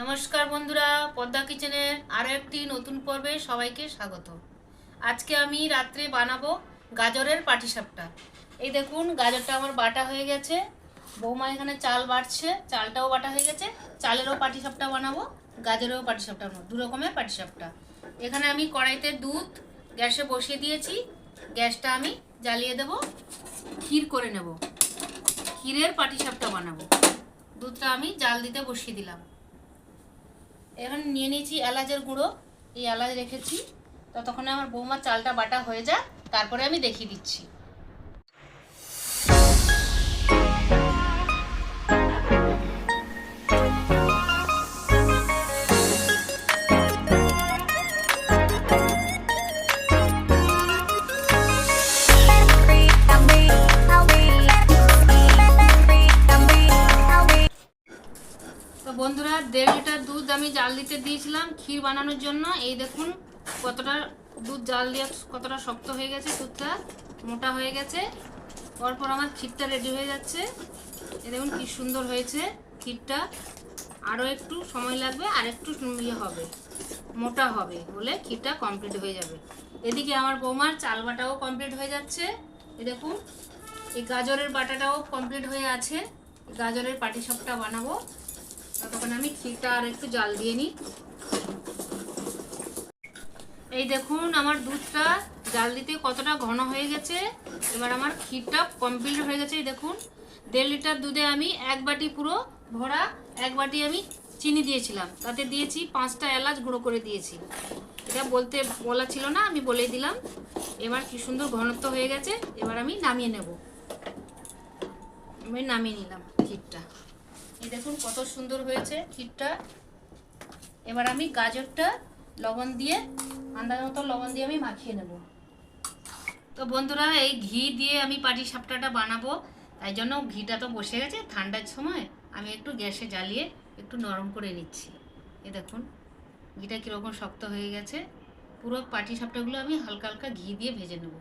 নমস্কার বন্ধুরা, পদ্মা কিচেনের আরও একটি নতুন পর্বে সবাইকে স্বাগত। আজকে আমি রাত্রে বানাবো গাজরের পাটিসাপটা। এই দেখুন, গাজরটা আমার বাটা হয়ে গেছে। বৌমা এখানে চাল বাটছে, চালটাও বাটা হয়ে গেছে। চালেরও পাটিসাপটা বানাবো, গাজরেরও পাটিসাপটা বানাবো, দু রকমের পাটিসাপটা। এখানে আমি কড়াইতে দুধ, গ্যাসে বসিয়ে দিয়েছি। গ্যাসটা আমি জ্বালিয়ে দেব, ক্ষীর করে নেব। ক্ষীরের পাটিসাপটা বানাবো। দুধটা আমি জাল দিতে বসিয়ে দিলাম। এখন নিয়ে নিয়েছি এলাচের গুঁড়ো। এই এলাচ রেখেছি। ততক্ষণে আমার বৌমার চালটা বাটা হয়ে যাক। তারপরে আমি দেখিয়ে দিচ্ছি। বন্ধুরা দেড় লিটার দুধ আমি জাল দিতে দিয়েছিলাম ক্ষীর বানানোর জন্য। এই দেখুন কতটা দুধ জাল দিয়ে কতটা শক্ত হয়ে গেছে দুধটা, মোটা হয়ে গেছে। পরপর আমার ক্ষীরটা রেডি হয়ে যাচ্ছে। এ দেখুন কি সুন্দর হয়েছে ক্ষীরটা। আরও একটু সময় লাগবে, আর একটু ইয়ে হবে, মোটা হবে বলে ক্ষীরটা কমপ্লিট হয়ে যাবে। এদিকে আমার বৌমার চাল বাটাও কমপ্লিট হয়ে যাচ্ছে। এ দেখুন, এই গাজরের বাটাটাও কমপ্লিট হয়ে আছে। গাজরের পাটিসাপটা বানাবো। ততক্ষণ আমি ক্ষীরটা আর একটু জাল দিয়ে নিই। এই দেখুন, আমার দুধটা জাল দিতে কতটা ঘন হয়ে গেছে। এবার আমার ক্ষীরটা কমপ্লিট হয়ে গেছে, এই দেখুন। দেড় লিটার দুধে আমি এক বাটি পুরো ভরা, এক বাটি আমি চিনি দিয়েছিলাম। তাতে দিয়েছি পাঁচটা এলাচ গুঁড়ো করে দিয়েছি। এটা বলতে বলা ছিল না, আমি বলেই দিলাম। এবার কি সুন্দর ঘনত্ব হয়ে গেছে, এবার আমি নামিয়ে নেব। আমি নামিয়ে নিলাম ক্ষীরটা। এই দেখুন কত সুন্দর হয়েছে ক্ষীরটা। এবার আমি গাজরটা লবণ দিয়ে আন্দাজ মতো লবণ দিয়ে আমি মাখিয়ে নেব। তো বন্ধুরা, এই ঘি দিয়ে আমি পাটি সাপটাটা বানাবো। তাই জন্য ঘিটা তো বসে গেছে। ঠান্ডার সময় আমি একটু গ্যাসে জ্বালিয়ে একটু নরম করে নিচ্ছি। এই দেখুন, ঘিটা কীরকম শক্ত হয়ে গেছে। পুরো পাটি সাপটাগুলো আমি হালকা হালকা ঘি দিয়ে ভেজে নেব।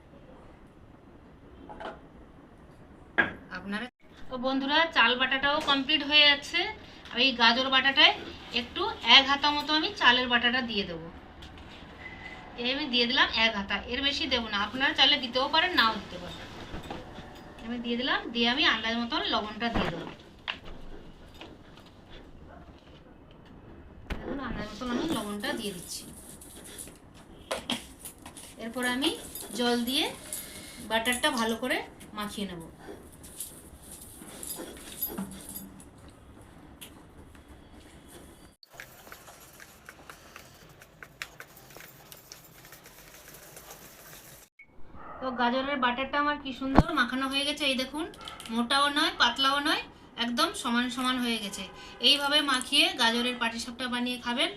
আপনারা তো বন্ধুরা, চাল বাটাটাও কমপ্লিট হয়ে যাচ্ছে আর এই গাজর বাটাটায় একটু এক হাতা মতো আমি চালের বাটাটা দিয়ে দেবো। এই আমি দিয়ে দিলাম এক হাতা। এর বেশি দেবো না। আপনারা চাইলে দিতেও পারেন, নাও দিতে পারেন। আমি দিয়ে দিলাম, দিয়ে আমি আন্দাজ মতন লবণটা দিয়ে দেবো। আন্দাজ মতন আমি লবণটা দিয়ে দিচ্ছি। এরপর আমি জল দিয়ে বাটারটা ভালো করে মাখিয়ে নেব। তো গাজরের বাটারটা আমার কি সুন্দর মাখানো হয়ে গেছে, এই দেখুন। মোটাও নয়, পাতলাও নয়, একদম সমান সমান হয়ে গেছে। এইভাবে মাখিয়ে গাজরের পাটিসাপটা বানিয়ে খাবেন।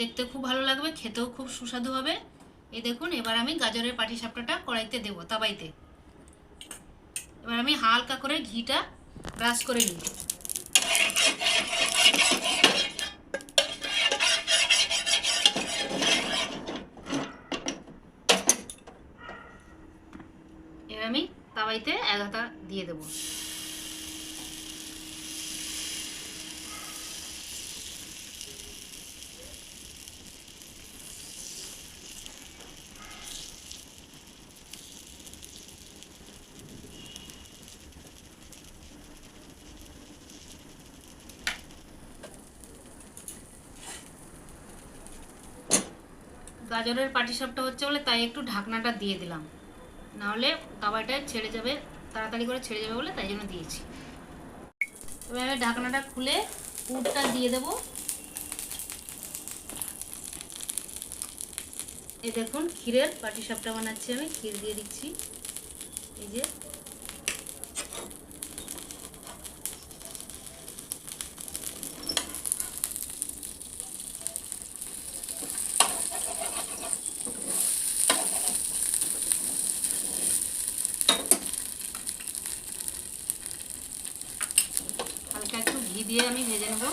দেখতে খুব ভালো লাগবে, খেতেও খুব সুস্বাদু হবে। এই দেখুন, এবার আমি গাজরের পাটিসাপটাটা কড়াইতে দেবো, তাবাইতে। এবার আমি হালকা করে ঘিটা ব্রাশ করে নিই এবার তাওয়াইতে এক হাতা দিয়ে দেবো। গাজরের পাটি পাটিসাপটা হচ্ছে বলে তাই একটু ঢাকনাটা দিয়ে দিলাম। নাহলে দাবাটা ছেড়ে যাবে, তাড়াতাড়ি করে ছেড়ে যাবে বলে তাই জন্য দিয়েছি। এবারে ঢাকনাটা খুলে পুরটা দিয়ে দেব। এই দেখুন, ক্ষীরের পাটি সাপটা বানাচ্ছি আমি, ক্ষীর দিয়ে দিচ্ছি। এই যে হালকা একটু ঘি দিয়ে আমি ভেজে নেব।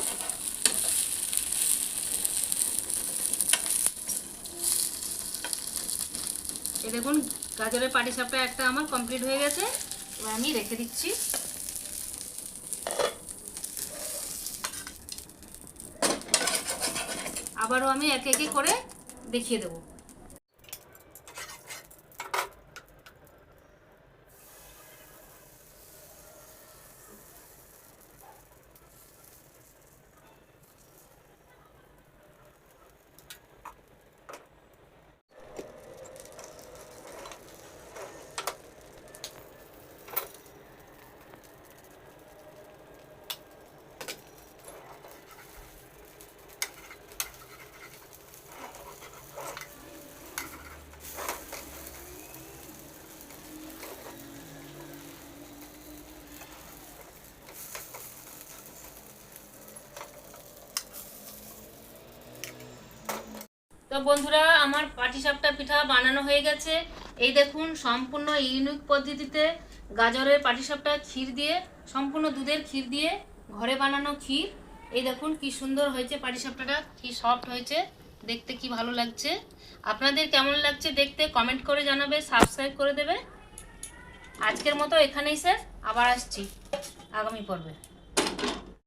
এই দেখুন, গাজরের পাটিসাপটা একটা আমার কমপ্লিট হয়ে গেছে। এবার আমি রেখে দিচ্ছি। আবারও আমি একে একে করে দেখিয়ে দেবো। তো বন্ধুরা, আমার পাটিসাপটা পিঠা বানানো হয়ে গেছে। এই দেখুন, সম্পূর্ণ ইউনিক পদ্ধতিতে গাজরের পাটিসাপটা ক্ষীর দিয়ে, সম্পূর্ণ দুধের ক্ষীর দিয়ে ঘরে বানানো ক্ষীর। এই দেখুন, কি সুন্দর হয়েছে পাটিসাপটাটা, কি সফট হয়েছে, দেখতে কি ভালো লাগছে। আপনাদের কেমন লাগছে দেখতে কমেন্ট করে জানাবে সাবস্ক্রাইব করে দেবে। আজকের মতো এখানেই স্যার আবার আসছি আগামী পর্বে।